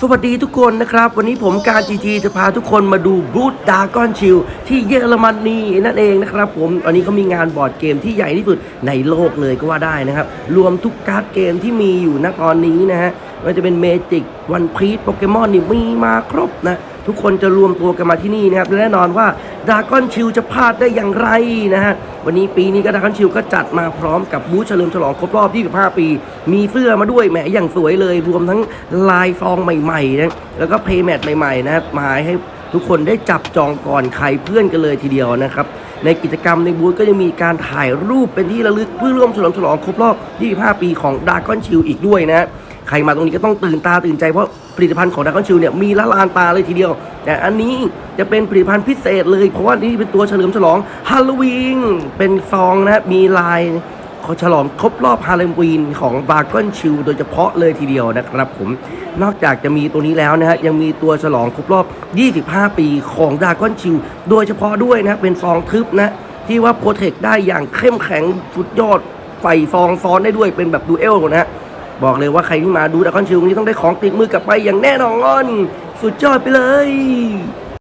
สวัสดีทุกคนนะครับ วันนี้ผมการจีจีจะพาทุกคนมาดูบูธดาก้อนชิลที่เยอรมนีนั่นเองนะครับผมตอนนี้เขามีงานบอร์ดเกมที่ใหญ่ที่สุดในโลกเลยก็ว่าได้นะครับ รวมทุกการ์ดเกมที่มีอยู่ณตอนนี้นะฮะไม่ว่าจะเป็นเมจิกวันพีชโปเกมอนนี่มีมาครบนะ ทุกคนจะรวมตัวกันมาที่นี่นะครับและแน่นอนว่าดากอนชิลจะพลาดได้อย่างไรนะฮะวันนี้ปีนี้ก็ดากอนชิลก็จัดมาพร้อมกับบูธเฉลิมฉลองครบรอบ 25 ปี มีเสื้อมาด้วยแหมอย่างสวยเลย รวมทั้งลายฟองใหม่ๆนะแล้วก็เพย์แมทใหม่ๆนะครับมาให้ทุกคนได้จับจองก่อนใครเพื่อนกันเลยทีเดียวนะครับในกิจกรรมในบูธก็จะมีการถ่ายรูปเป็นที่ระลึกเพื่อร่วมเฉลิมฉลองครบรอบ 25 ปีของดากอนชิลอีกด้วยนะ ใครมาตรงนี้ก็ต้องตื่นตาตื่นใจเพราะผลิตภัณฑ์ของดากอนชิลเนี่ยมีละลานตาเลยทีเดียว แต่อันนี้จะเป็นผลิตภัณฑ์พิเศษเลย เพราะว่านี่เป็นตัวเฉลิมฉลองฮาโลวีนเป็นซองนะมีลายเขาฉลองครบรอบฮาโลวีนของดากอนชิลโดยเฉพาะเลยทีเดียวนะครับผมนอกจากจะมีตัวนี้แล้วนะฮะยังมีตัวฉลองครบรอบ 25 ปีของดากอนชิลโดยเฉพาะด้วยนะเป็นซองทึบนะที่ว่าโปรเทคได้อย่างเข้มแข็งสุดยอดใส่ซองซ้อนได้ด้วยเป็นแบบดูเอลนะฮะ บอกเลยว่าใครที่มาดูดะคอนชิลนี้ต้องได้ของติดมือกลับไปอย่างแน่นอน สุดยอดไปเลย